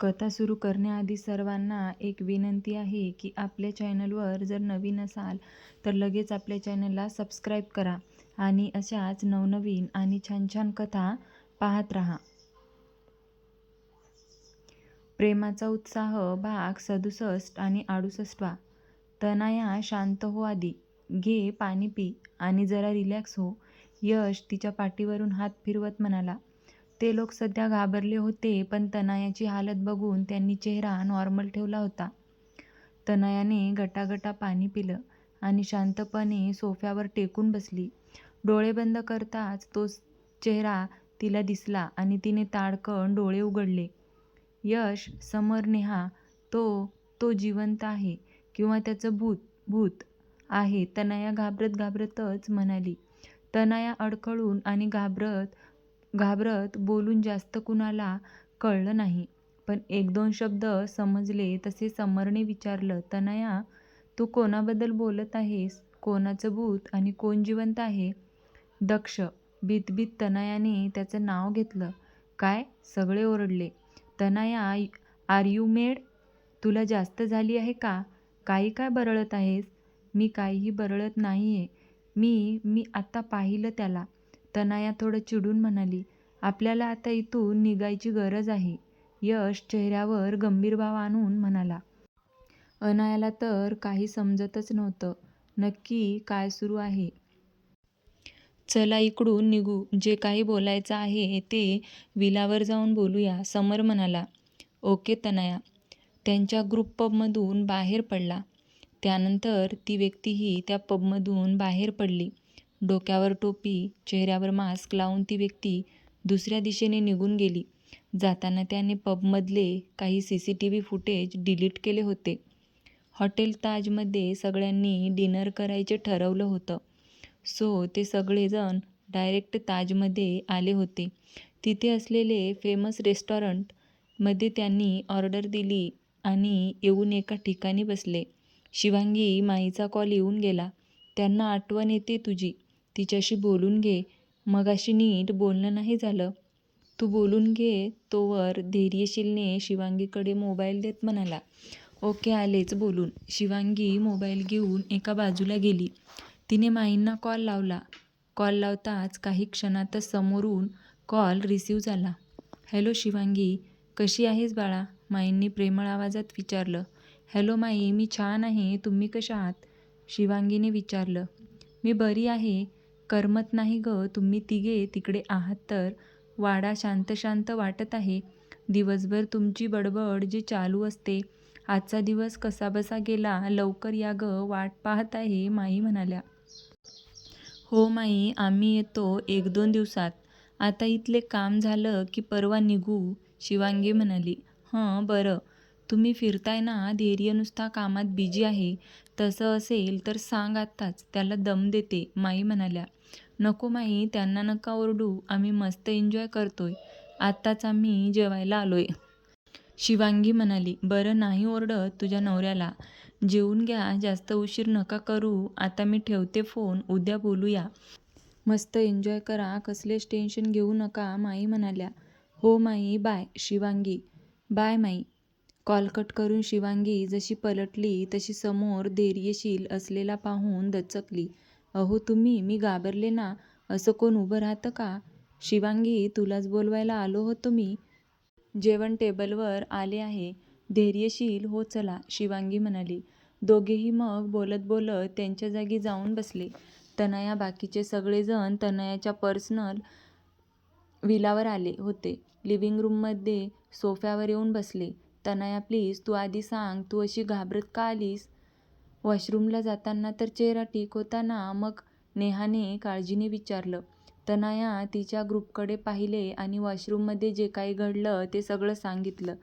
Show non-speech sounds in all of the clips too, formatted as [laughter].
कथा सुरू करण्याआधी सर्वांना एक विनंती आहे की आपल्या चॅनलवर जर नवीन असाल तर लगेच आपल्या चॅनलला सबस्क्राईब करा आणि अशाच नवनवीन आणि छान छान कथा पाहत राहा. प्रेमाचा उत्साह भाग सदुसष्ट आणि अडुसष्टवा. तनाया शांत हो आधी घे पाणी पी आणि जरा रिलॅक्स हो. यश तिच्या पाठीवरून हात फिरवत म्हणाला ते लोक सध्या घाबरले होते पण तनयाची हालत बघून त्यांनी चेहरा नॉर्मल ठेवला होता. तनयाने गटागटा पाणी पिलं आणि शांतपणे सोफ्यावर टेकून बसली. डोळे बंद करताच तो चेहरा तिला दिसला आणि तिने ताडकन डोळे उघडले. यश समर नेहा तो तो जिवंत आहे किंवा त्याचं भूत भूत आहे तनया घाबरत घाबरतच म्हणाली. तनया अडखळून आणि घाबरत घाबरत बोलून जास्त कुणाला कळलं नाही. पण एक दोन शब्द समजले तसे समरने विचारलं तनया तू कोणाबद्दल बोलत आहेस? कोणाचं भूत आणि कोण जिवंत आहे? दक्ष बीतबीत तनयाने त्याचं नाव घेतलं. काय? सगळे ओरडले. Tanaya R you made? तुला जास्त झाली आहे का? काही काय बरळत आहेस? मी काहीही बरळत नाही आहे मी मी आत्ता पाहिलं त्याला. तनया थोडं चिडून म्हणाली आपल्याला आता इथून निघायची गरज आहे. यश चेहऱ्यावर गंभीर भाव आणून म्हणाला अनायाला तर काही समजतच नव्हतं. नक्की काय सुरू आहे? चला इकडून निघू. जे काही बोलायचं आहे ते विलावर जाऊन बोलूया समर म्हणाला. ओके तनया त्यांच्या ग्रुप पबमधून बाहेर पडला. त्यानंतर ती व्यक्तीही त्या पबमधून बाहेर पडली. डोक्यावर टोपी चेहऱ्यावर मास्क लावून ती व्यक्ती दुसऱ्या दिशेने निघून गेली. जाताना त्याने पबमधले काही C C T V footage delete केले होते. हॉटेल ताजमध्ये सगळ्यांनी डिनर करायचे ठरवलं होतं. सो ते सगळेजण डायरेक्ट ताजमध्ये आले होते. तिथे असलेले फेमस रेस्टॉरंटमध्ये त्यांनी ऑर्डर दिली आणि येऊन एका ठिकाणी बसले. शिवांगी माईचा कॉल येऊन गेला. त्यांना आठवण येते तुझी. तिच्याशी बोलून घे. मगाशी नीट बोलणं नाही झालं. तू बोलून घे. तोवर धैर्यशीलने शिवांगीकडे मोबाईल देत म्हणाला. ओके आलेच बोलून. शिवांगी मोबाईल घेऊन एका बाजूला गेली. तिने माईंना कॉल लावला. कॉल लावताच काही क्षणातच समोरून कॉल रिसीव झाला. हॅलो शिवांगी कशी आहेस बाळा? माईंनी प्रेमळ आवाजात विचारलं. हॅलो माई मी छान आहे. तुम्ही कशा आहात? शिवांगीने विचारलं. मी बरी आहे. करमत नाही ग. तुम्ही तिघे तिकडे आहात तर. वाडा शांत शांत वाटत आहे. दिवसभर तुमची बडबड जी चालू असते. आजचा दिवस कसाबसा गेला. लवकर या ग. वाट पाहत आहे माई म्हणाल्या. हो माई आम्ही येतो एक दोन दिवसात. आता इथले काम झालं की परवा निघू शिवांगी म्हणाली. हं बरं. तुम्ही फिरताय ना? धैर्य नुसता कामात बिजी आहे. तसं असेल तर सांग आत्ताच. त्याला दम देते माई म्हणाल्या. नको माई त्यांना नका ओरडू आम्ही मस्त एन्जॉय करतोय. आत्ताच आम्ही जेवायला आलोय. शिवांगी म्हणाली बरं नाही ओरडत तुझ्या नवऱ्याला. जेवून घ्या जास्त उशीर नका करू. आता मी ठेवते फोन उद्या बोलूया. मस्त एन्जॉय करा कसलेच टेन्शन घेऊ नका माई म्हणाल्या. हो माई बाय शिवांगी. बाय माई. कॉल कट करून शिवांगी जशी पलटली तशी समोर धैर्यशील असलेला पाहून दचकली. अहो तुम्ही मी घाबरले ना असं कोण उभं राहतं का? शिवांगी तुलाच बोलवायला आलो होतो मी. जेवण टेबलवर आले आहे. धैर्यशील हो चला शिवांगी म्हणाली. दोघेही मग बोलत बोलत त्यांच्या जागी जाऊन बसले. तनया बाकीचे सगळेजण तनयाच्या पर्सनल विलावर आले होते. लिव्हिंग रूममध्ये सोफ्यावर येऊन बसले. तनया प्लीज तू आधी सांग तू अशी घाबरत का आलीस? वॉशरूमला जाताना तर चेहरा ठीक होता ना मग नेहाने काळजीने विचारलं. तनया तिच्या ग्रुपकडे पाहिले आणि वॉशरूममध्ये जे काही घडलं ते सगळं सांगितलं.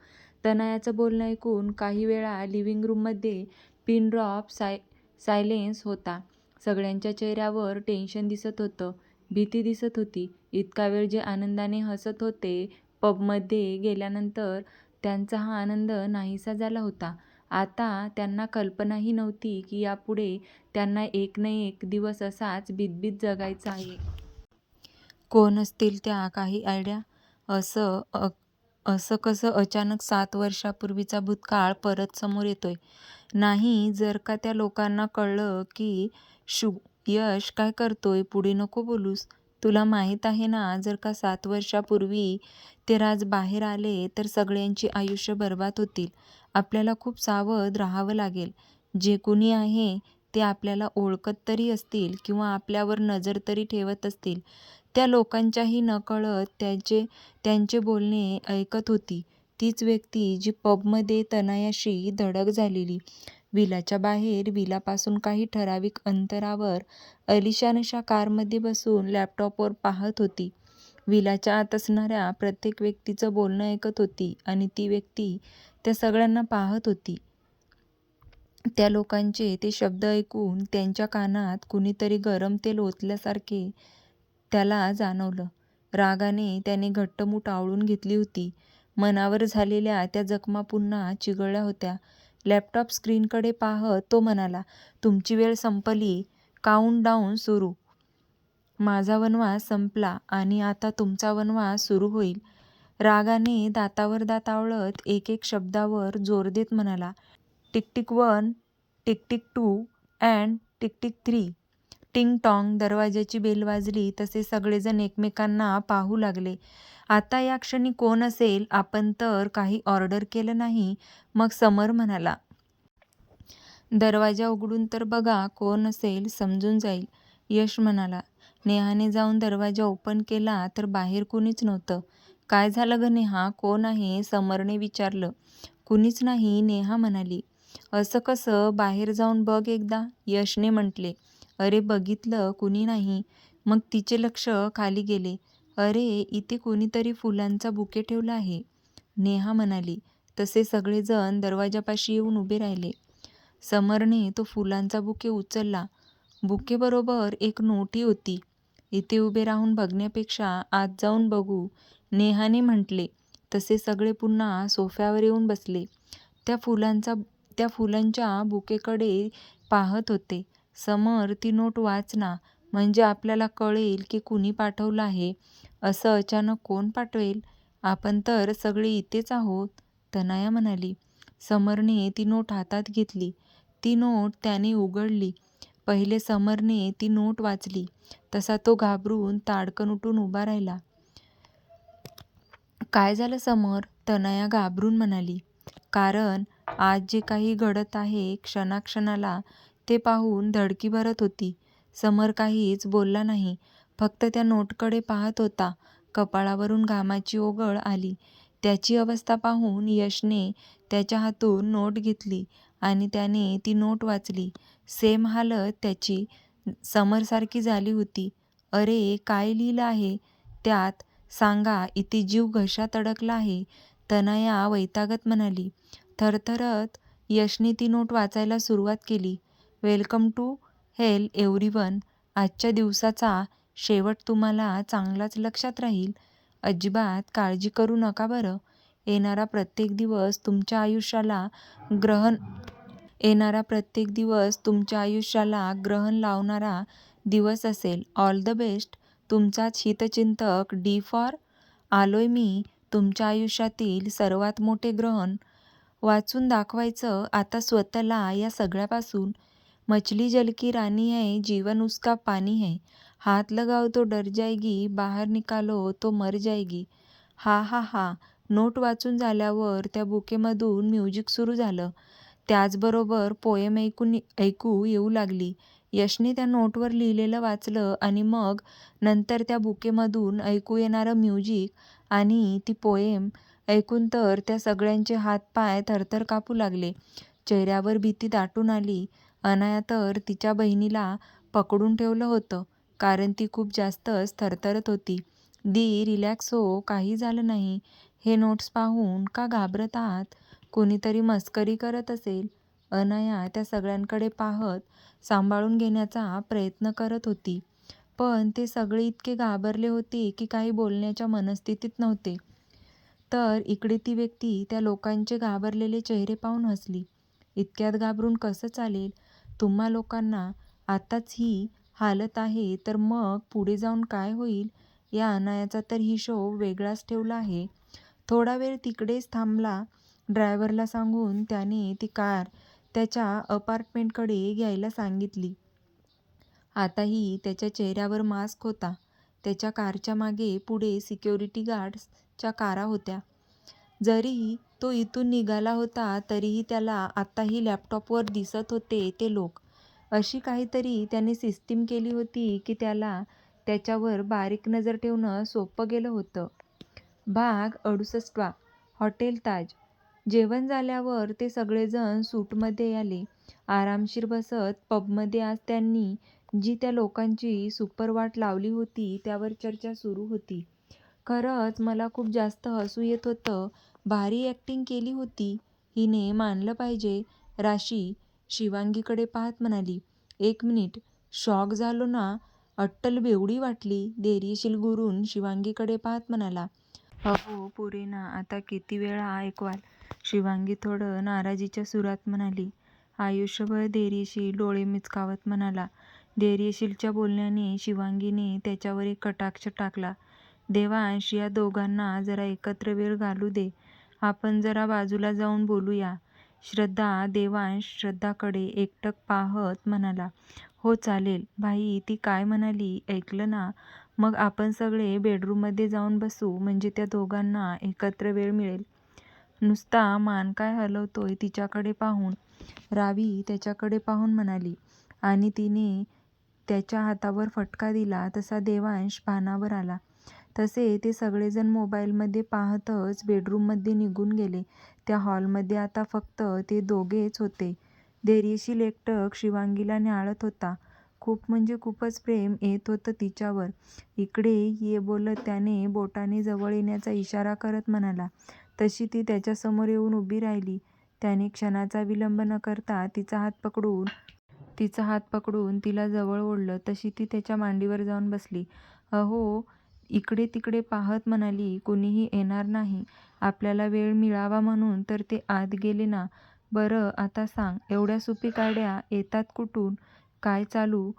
तनयाचं बोलणं ऐकून काही वेळा लिव्हिंग रूममध्ये पिन ड्रॉप साय सायलेन्स होता. सगळ्यांच्या चेहऱ्यावर टेन्शन दिसत होतं. भीती दिसत होती. इतका वेळ जे आनंदाने हसत होते पबमध्ये गेल्यानंतर त्यांचा हा आनंद नाहीसा झाला होता. आता त्यांना कल्पनाही नव्हती की यापुढे त्यांना एक ना एक दिवस असाच बिदबीत जगायचा आहे कोण असतील त्या काही आयडिया असं असं कसं अचानक सात वर्षापूर्वीचा भूतकाळ परत समोर येतोय? नाही जर का त्या लोकांना कळलं की शू, यश काय करतोय पुढे नको बोलूस. तुला माहीत आहे ना जर का सात वर्षापूर्वी ते राज बाहेर आले तर सगळ्यांची आयुष्य बरबाद होतील. आपल्याला खूप सावध राहावं लागेल. जे कुणी आहे ते आपल्याला ओळखत तरी असतील किंवा आपल्यावर नजर तरी ठेवत असतील. त्या लोकांच्याही नकळत त्यांचे त्यांचे बोलणे ऐकत होती तीच व्यक्ती जी पबमध्ये तनयाशी धडक झालेली. विलाच्या बाहेर विलापासून काही ठराविक अंतरावर अलिशान अशा कारमध्ये बसून लॅपटॉपवर पाहत होती. विलाच्या आत असणाऱ्या प्रत्येक व्यक्तीचं बोलणं ऐकत होती आणि ती व्यक्ती त्या सगळ्यांना पाहत होती. त्या लोकांचे ते शब्द ऐकून त्यांच्या कानात कुणीतरी गरम तेल ओतल्यासारखे त्याला जाणवलं. रागाने त्याने घट्ट मूठ आवळून घेतली होती. मनावर झालेल्या त्या जखमा पुन्हा चिघळल्या होत्या. लॅपटॉप स्क्रीनकडे पाहत तो म्हणाला, तुमची वेळ संपली. काउंटडाऊन सुरू. माझा वनवास संपला आणि आता तुमचा वनवास सुरू होईल. रागाने दातावर दात आवळत एकेक शब्दावर जोर देत म्हणाला. Tick tick one, tick tick two and tick tick three. टिंग-टॉंग दरवाजाची बेल वाजली तसे सगळेजण एकमेकांना पाहू लागले. आता या क्षणी कोण असेल? आपण तर काही ऑर्डर केलं नाही. मग समर म्हणाला. दरवाजा उघडून तर बघा कोण असेल समजून जाईल. यश म्हणाला. नेहाने जाऊन दरवाजा ओपन केला तर बाहेर कुणीच नव्हतं. काय झालं गं नेहा, कोण आहे? समरने विचारलं. कुणीच नाही, नेहा म्हणाली. असं कसं? बाहेर जाऊन बघ एकदा, यशने म्हटले. अरे बघितलं कुणी नाही. मग तिचे लक्ष खाली गेले. अरे इथे कोणीतरी फुलांचा बुके ठेवला आहे, नेहा म्हणाली. तसे सगळेजण दरवाजापाशी येऊन उभे राहिले. समरने तो फुलांचा बुके उचलला. बुकेबरोबर एक नोटी होती. इथे उभे राहून बघण्यापेक्षा आत जाऊन बघू, नेहाने म्हटले. तसे सगळे पुन्हा सोफ्यावर येऊन बसले. त्या फुलांचा त्या फुलांच्या बुकेकडे पाहत होते. समर ती नोट वाचना म्हणजे आपल्याला कळेल की कुणी पाठवलं आहे. असं अचानक कोण पाठवेल? आपण तर सगळे इथेच आहोत, तनया म्हणाली. समरने ती नोट हातात घेतली. ती नोट त्याने उघडली. पहिले समरने ती नोट वाचली तसा तो घाबरून ताडकन उठून उभा राहिला. काय झालं समर? तनया घाबरून म्हणाली. कारण आज जे काही घडत आहे क्षणाक्षणाला ते पाहून धडकी भरत होती. समर काहीच बोलला नाही. फक्त त्या नोटकडे पाहत होता. कपाळावरून घामाची ओघळ आली. त्याची अवस्था पाहून यशने त्याच्या हातून नोट घेतली आणि त्याने ती नोट वाचली. सेम हालत त्याची समरसारखी झाली होती. अरे काय लिहिलं आहे त्यात? सांगा इथे जीव घशात अडकला आहे, तनया वैतागत म्हणाली. थरथरत यशने ती नोट वाचायला सुरुवात केली. Welcome to hell everyone. आजच्या दिवसाचा शेवट तुम्हाला चांगलाच लक्षात राहील. अजिबात काळजी करू नका बरं. येणारा प्रत्येक दिवस तुमच्या आयुष्याला ग्रहण येणारा प्रत्येक दिवस तुमच्या आयुष्याला ग्रहण लावणारा दिवस असेल. All the best. तुमचाच हितचिंतक डी फॉर. आलोय मी तुमच्या आयुष्यातील सर्वात मोठे ग्रहण वाचून दाखवायचं आता स्वतःला या सगळ्यापासून. मछली जल की रानी है, जीवन उसका पानी है. हात लगाओ तो डर जाएगी, बाहेर निकालो तो मर जाएगी. हा हा हा. नोट वाचून झाल्यावर त्या बुकेमधून म्युझिक सुरू झालं. त्याचबरोबर पोएम ऐकून ऐकू येऊ लागली. यशने त्या नोटवर लिहिलेलं वाचलं आणि मग नंतर त्या बुकेमधून ऐकू येणारं म्युझिक आणि ती पोएम ऐकून तर त्या सगळ्यांचे हात-पाय थरथर कापू लागले. चेहऱ्यावर भीती दाटून आली. अनाया तर तिच्या बहिणीला पकडून ठेवलं होतं, कारण ती खूप जास्तच थरथरत होती. दी रिलॅक्स हो, काही झालं नाही. हे नोट्स पाहून का घाबरत आहात? कुणीतरी मस्करी करत असेल. अनाया त्या सगळ्यांकडे पाहत सांभाळून घेण्याचा प्रयत्न करत होती. पण ते सगळे इतके घाबरले होते की काही बोलण्याच्या मनस्थितीत नव्हते. तर इकडे ती व्यक्ती त्या लोकांचे घाबरलेले चेहरे पाहून हसली. इतक्यात घाबरून कसं चालेल? तुम्हा लोकांना आताच ही हालत आहे तर मग पुढे जाऊन काय होईल? या अनायाचा तर हिशोब वेगळाच ठेवला आहे. थोडा वेळ तिकडेच थांबला ड्रायव्हरला सांगून त्याने ती कार त्याच्या अपार्टमेंटकडे घ्यायला सांगितली. आताही त्याच्या चेहऱ्यावर मास्क होता. त्याच्या कारच्या मागे पुढे सिक्युरिटी गार्ड्सच्या कारा होत्या. जरी तो इथून निघाला होता तरीही त्याला आत्ताही लॅपटॉपवर दिसत होते ते लोक. अशी काहीतरी त्याने सिस्टीम केली होती की त्याला त्याच्यावर बारीक नजर ठेवणं सोपं गेलं होतं. भाग अडुसष्टवा हॉटेल ताज जेवण झाल्यावर ते सगळेजण सूटमध्ये आले. आरामशीर बसत पबमध्ये आज त्यांनी जी त्या लोकांची सुपरवाट लावली होती त्यावर चर्चा सुरू होती. खरंच मला खूप जास्त हसू येत होतं. भारी ॲक्टिंग केली होती हिने मानलं पाहिजे राशी शिवांगीकडे पाहत म्हणाली. एक मिनिट शॉक झालो ना अट्टल बेवडी वाटली धैर्यशील गुरून शिवांगीकडे पाहत म्हणाला. अहो पोरेंना आता किती वेळा ऐकवाल शिवांगी थोडं नाराजीच्या सुरात म्हणाली. आयुष्यभर धैर्यशील डोळे मिचकावत म्हणाला. धैर्यशीलच्या बोलण्याने शिवांगीने त्याच्यावर एक कटाक्ष टाकला. देवांश या दोघांना जरा एकत्र वेळ घालू दे. आपण जरा बाजूला जाऊन बोलूया. श्रद्धा देवांश श्रद्धाकडे एकटक पाहत म्हणाला. हो चालेल. भाई ती काय म्हणाली ऐकलं ना? मग आपण सगळे बेडरूममध्ये जाऊन बसू म्हणजे त्या दोघांना एकत्र वेळ मिळेल. नुसता मान काय हलवतोय तिच्याकडे पाहून रावी त्याच्याकडे पाहून म्हणाली. आणि तिने त्याच्या हातावर फटका दिला तसा देवांश भानावर आला. तसे ते सगळेजण मोबाईलमध्ये पाहतच बेडरूममध्ये निघून गेले. त्या हॉलमध्ये आता फक्त ते दोघेच होते. धैर्यशील एकटक शिवांगीला न्याहाळत होता. खूप म्हणजे खूपच प्रेम येत होतं तिच्यावर. इकडे ये बोलत त्याने बोटाने जवळ येण्याचा इशारा करत म्हणाला. तशी ती त्याच्यासमोर येऊन उभी राहिली. त्याने क्षणाचा विलंब न करता तिचा हात पकडून तिचा हात पकडून तिला जवळ ओढलं तशी ती त्याच्या मांडीवर जाऊन बसली. अहो इकडे तिकडे पाहत म्हणाली. कुणीही येणार नाही आपल्याला वेळ मिळावा म्हणून तर ते आत गेले ना? बरं आता सांग एवढ्या सुपी काड्या येतात कुठून? काय चालू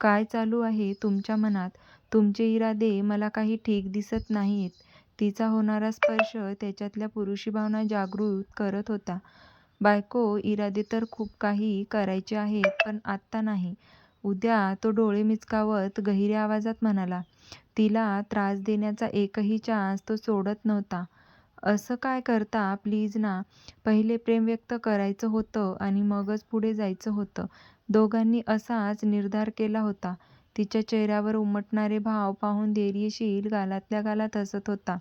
काय चालू आहे तुमच्या मनात? तुमचे इरादे मला काही ठीक दिसत नाहीयेत. तिचा होणारा स्पर्श त्याच्यातल्या पुरुषी भावना जागृत करत होता. बायको इरादे तर खूप काही करायचे आहेत पण आत्ता नाही. उद्या तो डोळे मिचकावत गहिऱ्या आवाजात म्हणाला. तिला त्रास देण्याचा एकही चान्स तो सोडत नव्हता. असं काय करता प्लीज ना. पहिले प्रेम व्यक्त करायचं होतं आणि मगच पुढे जायचं होतं. दोघांनी असाच निर्धार केला होता. तिच्या चेहऱ्यावर उमटणारे भाव पाहून धैर्यशील गालातल्या गालात हसत होता.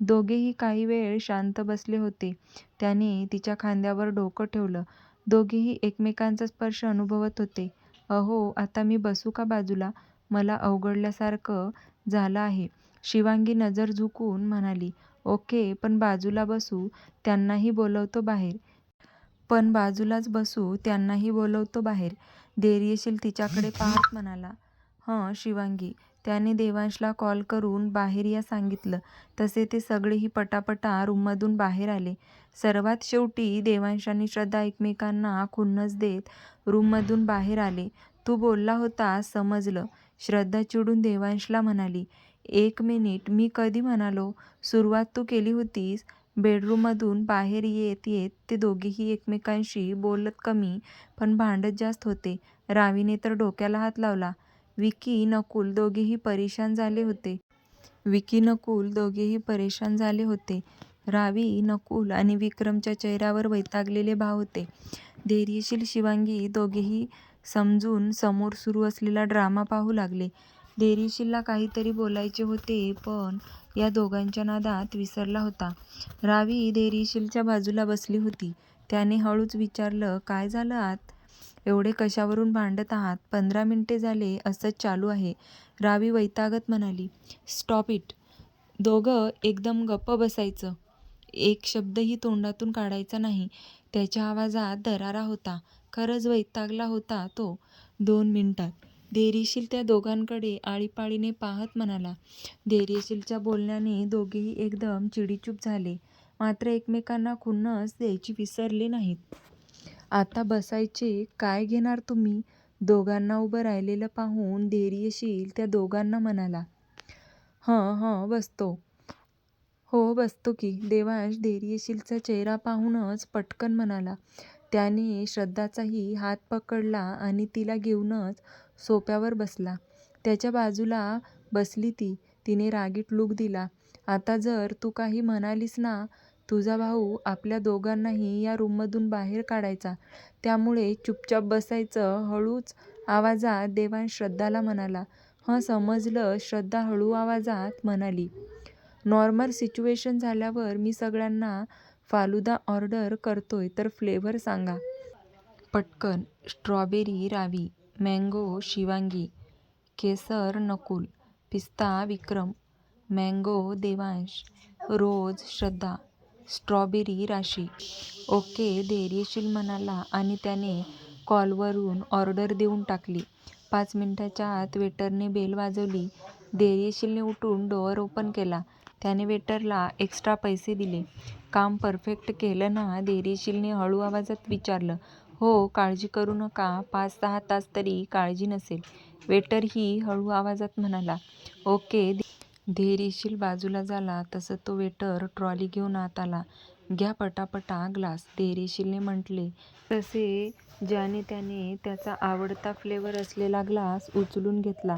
दोघेही काही वेळ शांत बसले होते. त्याने तिच्या खांद्यावर डोकं ठेवलं. दोघेही एकमेकांचा स्पर्श अनुभवत होते. अहो आता मी बसू का बाजूला? मला अवघडल्यासारखं झालं आहे. शिवांगी नजर झुकवून म्हणाली. ओके पण बाजूला बसू त्यांनाही बोलवतो बाहेर. पण बाजूलाच बसू त्यांनाही बोलवतो बाहेर. धैर्यशील तिच्याकडे पाहत [laughs] म्हणाला. हं शिवांगी. त्याने देवांशला कॉल करून बाहेर या सांगितलं. तसे ते सगळेही पटापटा रूममधून बाहेर आले. सर्वात शेवटी देवांश आणि श्रद्धा एकमेकांना खुन्नस देत रूममधून बाहेर आले. तू बोलला होतास समजलं. श्रद्धा चिडून देवांशला म्हणाली. एक मिनिट मी कधी म्हणालो? सुरुवात तू केली होतीस. बेडरूममधून बाहेर येत येत ते दोघेही एकमेकांशी बोलत कमी पण भांडत जास्त होते. रावीने तर डोक्याला हात लावला. विकी नकुल दोघेही परेशान झाले होते. विकी नकुल दोघेही परेशान झाले होते. रावी नकुल आणि विक्रमच्या चेहऱ्यावर वैतागलेले भाव होते. धैर्यशील शिवांगी दोघेही समजून समोर सुरू असलेला ड्रामा पाहू लागले. धैर्यशीलला काहीतरी बोलायचे होते पण या दोघांच्या नादात विसरला होता. रावी देरीशीलच्या बाजूला बसली होती. त्याने हळूच विचारलं काय झालं आत? एवढे कशावरून भांडत आहात? पंधरा मिनिटे झाले असंच चालू आहे. रावी वैतागत म्हणाली. Stop it. दोघं एकदम गप्प बसायचं. एक शब्दही तोंडातून काढायचा नाही. त्याच्या आवाजात दरारा होता. खरंच वैतागला होता तो. दोन मिनिटात. धैर्यशील त्या दोघांकडे आळीपाळीने पाहत म्हणाला. धैर्यशीलच्या बोलण्याने दोघेही एकदम चिडीचूप झाले. मात्र एकमेकांना खुन्नस द्यायची विसरले नाहीत. आता बसायचे काय घेणार तुम्ही? दोघांना उभं राहिलेलं पाहून धैर्यशील त्या दोघांना म्हणाला. हं हं बसतो. हो बसतो की. देवांश धैर्यशीलचा चेहरा पाहूनच पटकन म्हणाला. त्याने श्रद्धाचाही हात पकडला आणि तिला घेऊनच सोफ्यावर बसला. त्याच्या बाजूला बसली ती. तिने रागीट लूक दिला. आता जर तू काही म्हणालीस ना, तुझा भाऊ आपल्या दोघांनाही या रूममधून बाहेर काढायचा. त्यामुळे चुपचाप बसायचं हळूच आवाजात देवांश श्रद्धाला म्हणाला. हं समजलं श्रद्धा हळू आवाजात म्हणाली. नॉर्मल सिच्युएशन झाल्यावर मी सगळ्यांना फालुदा ऑर्डर करतोय तर फ्लेवर सांगा. पटकन. Strawberry Ravi, mango Shivangi, kesar Nakul, pista Vikram, mango Devansh, rose Shraddha, strawberry Rashi. Okay Dhairyasheel म्हणाला आणि त्याने कॉलवरून ऑर्डर देऊन टाकली. पाच मिनिटाच्या आत वेटरने बेल वाजवली. धैर्यशीलने उठून डोअर ओपन केला. त्याने वेटरला एक्स्ट्रा पैसे दिले. काम परफेक्ट केलं ना धैर्यशीलने हळू आवाजात विचारलं. हो काळजी करू नका पाच सहा तास तरी काळजी नसेल, वेटरही हळू आवाजात म्हणाला. ओके धैर्यशील बाजूला झाला तसं तो वेटर ट्रॉली घेऊन आत आला. घ्या पटापटा ग्लास, धैर्यशीलने म्हटले तसे ज्याने त्याने त्याचा आवडता फ्लेवर असलेला ग्लास उचलून घेतला.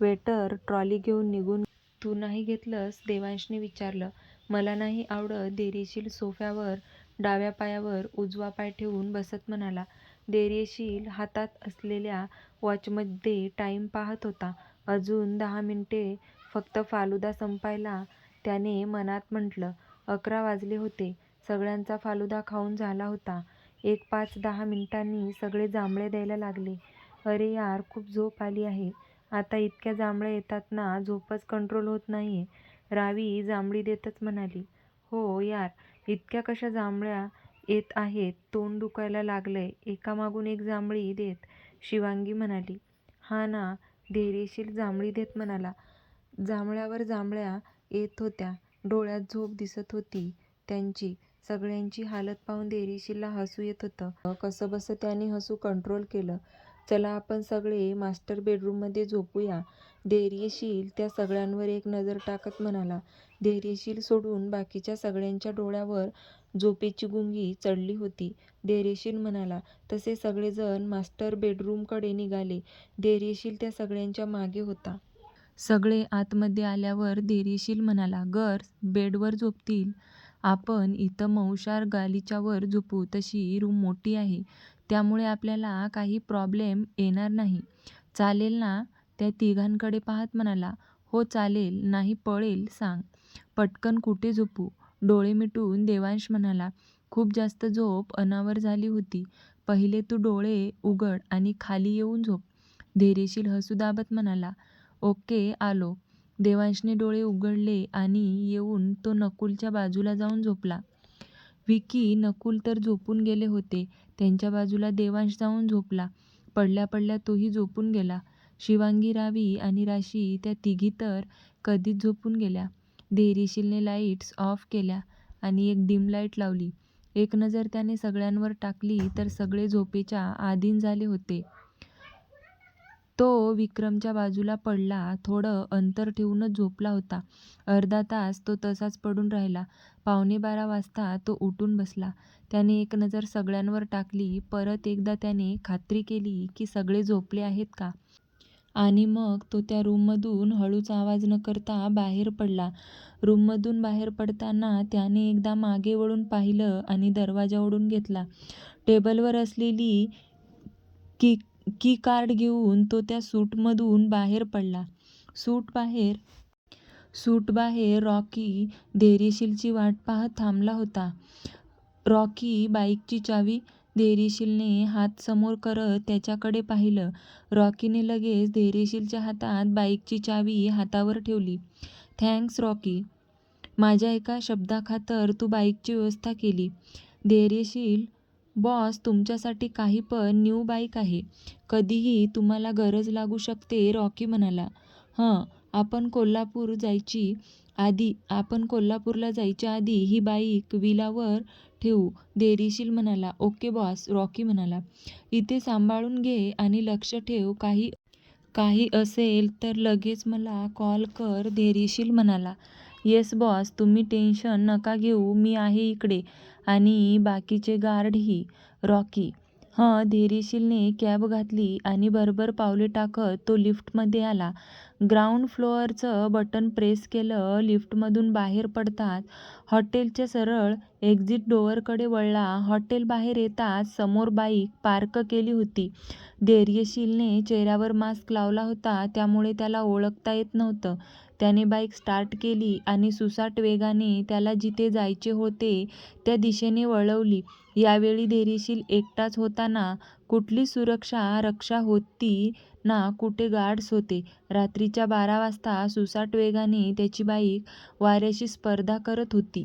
वेटर ट्रॉली घेऊन निघून गेला. तू नाही घेतलंस देवांशने विचारलं. मला नाही आवडत देरीशील सोफ्यावर डाव्या पायावर उजवा पाय ठेवून बसत म्हणाला. देरीशील हातात असलेल्या वॉचमध्ये टाईम पाहत होता. अजून दहा मिनिटे फक्त फालुदा संपायला. त्याने मनात म्हटलं. अकरा वाजले होते. सगळ्यांचा फालुदा खाऊन झाला होता. एक पाच दहा मिनिटांनी सगळे जांभळे द्यायला लागले. अरे यार खूप झोप आली आहे. आता इतक्या जांभळ्या येतात ना झोपच कंट्रोल होत नाहीये, रावी जांभळी देतच म्हणाली. हो यार इतक्या कशा जांभळ्या येत आहेत तोंड दुखायला लागलंय एकामागून एक जांभळी देत शिवांगी म्हणाली. हा ना धैर्यशील जांभळी देत म्हणाला. जांभळ्यावर जांभळ्या येत होत्या. डोळ्यात झोप दिसत होती त्यांची. सगळ्यांची हालत पाहून धैर्यशीलला हसू येत होतं. कसंबसं त्याने हसू कंट्रोल केलं. चला आपण सगळे मास्टर बेडरूममध्ये झोपूया, धैर्यशील त्या सगळ्यांवर एक नजर टाकत म्हणाला. धैर्यशील सोडून बाकीच्या सगळ्यांच्या डोळ्यावर झोपेची गुंगी चढली होती. धैर्यशील म्हणाला तसे सगळेजण मास्टर बेडरूमकडे निघाले. धैर्यशील त्या सगळ्यांच्या मागे होता. सगळे आतमध्ये आल्यावर धैर्यशील म्हणाला. गर्ल्स बेडवर झोपतील. आपण इथं मौशार गालीच्यावर झोपू. तशी रूम मोठी आहे. त्यामुळे आपल्याला काही प्रॉब्लेम येणार नाही. चालेल ना त्या तिघांकडे पाहत म्हणाला. हो चालेल नाही पळेल सांग. पटकन कुठे झोपू? डोळे मिटून देवांश म्हणाला. खूप जास्त झोप अनावर झाली होती. पहिले तू डोळे उघड आणि खाली येऊन झोप, धैर्यशील हसू दाबत म्हणाला. ओके आलो. देवांशने डोळे उघडले आणि येऊन तो नकुलच्या बाजूला जाऊन झोपला. विकी, नकुल तर झोपून गेले होते. त्यांच्या बाजूला देवांश जाऊन झोपला. पडल्या पडल्या तोही झोपून गेला. शिवांगी, रावी आणि राशी त्या तिघी तर कधीच झोपून गेल्या. धैर्यशीलने लाईट्स ऑफ केल्या आणि एक डिम लाइट लावली. एक नजर त्याने सगळ्यांवर टाकली तर सगळे झोपेच्या अधीन झाले होते. तो विक्रमच्या बाजूला पडला. थोडं अंतर ठेवूनच झोपला होता. अर्धा तास तो तसाच पडून राहिला. पावणे बारा वाजता तो उठून बसला. त्याने एक नजर सगळ्यांवर टाकली. परत एकदा त्याने खात्री केली की सगळे झोपले आहेत का. आणि मग तो त्या रूममधून हळूच आवाज न करता बाहेर पडला. रूममधून बाहेर पडताना त्याने एकदा मागे वळून पाहिलं आणि दरवाजा ओढून घेतला. टेबलवर असलेली की-कार्ड घेऊन तो त्या सूटमधून बाहेर पडला. सूट बाहेर सूटबाहेर रॉकी धैर्यशीलची वाट पाहत थांबला होता. रॉकी बाईकची चावी? धैर्यशीलने हात समोर करत त्याच्याकडे पाहिलं. रॉकीने लगेच धैर्यशीलच्या हातात बाईकची चावी हातावर ठेवली. Thanks Rocky. माझ्या एका शब्दाखातर तू बाईकची व्यवस्था केली. धैर्यशील बॉस तुमच्यासाठी काही पण न्यू बाईक आहे. कधीही तुम्हाला गरज लागू शकते रॉकी म्हणाला. हं आपण कोल्हापूर जायची आधी आपण कोल्हापूरला जायच्या आधी ही बाईक विलावर ठेवू, देरीशील म्हणाला. ओके बॉस, रॉकी म्हणाला. इथे सांभाळून घे आणि लक्ष ठेव काही असेल तर लगेच मला कॉल कर, धैर्यशील म्हणाला. येस बॉस तुम्ही टेन्शन नका घेऊ मी आहे इकडे आणि बाकीचे गार्डही. रॉकी हं धैर्यशीलने कॅब घातली आणि भरभर पावले टाकत तो लिफ्टमध्ये आला. ग्राउंड फ्लोअरचं बटन प्रेस केलं. लिफ्टमधून बाहेर पडताच हॉटेलच्या सरळ एक्झिट डोअरकडे वळला. हॉटेलबाहेर येताच समोर बाईक पार्क केली होती. धैर्यशीलने चेहऱ्यावर मास्क लावला होता त्यामुळे त्याला ओळखता येत नव्हतं. त्याने बाईक स्टार्ट केली आणि सुसाट वेगाने त्याला जिथे जायचे होते त्या दिशेने वळवली. यावेळी धैर्यशील एकटाच होता ना कुठली सुरक्षा रक्षा होती ना कुठे गार्ड्स होते. रात्रीच्या बारा वाजता सुसाट वेगाने त्याची बाईक वाऱ्याशी स्पर्धा करत होती.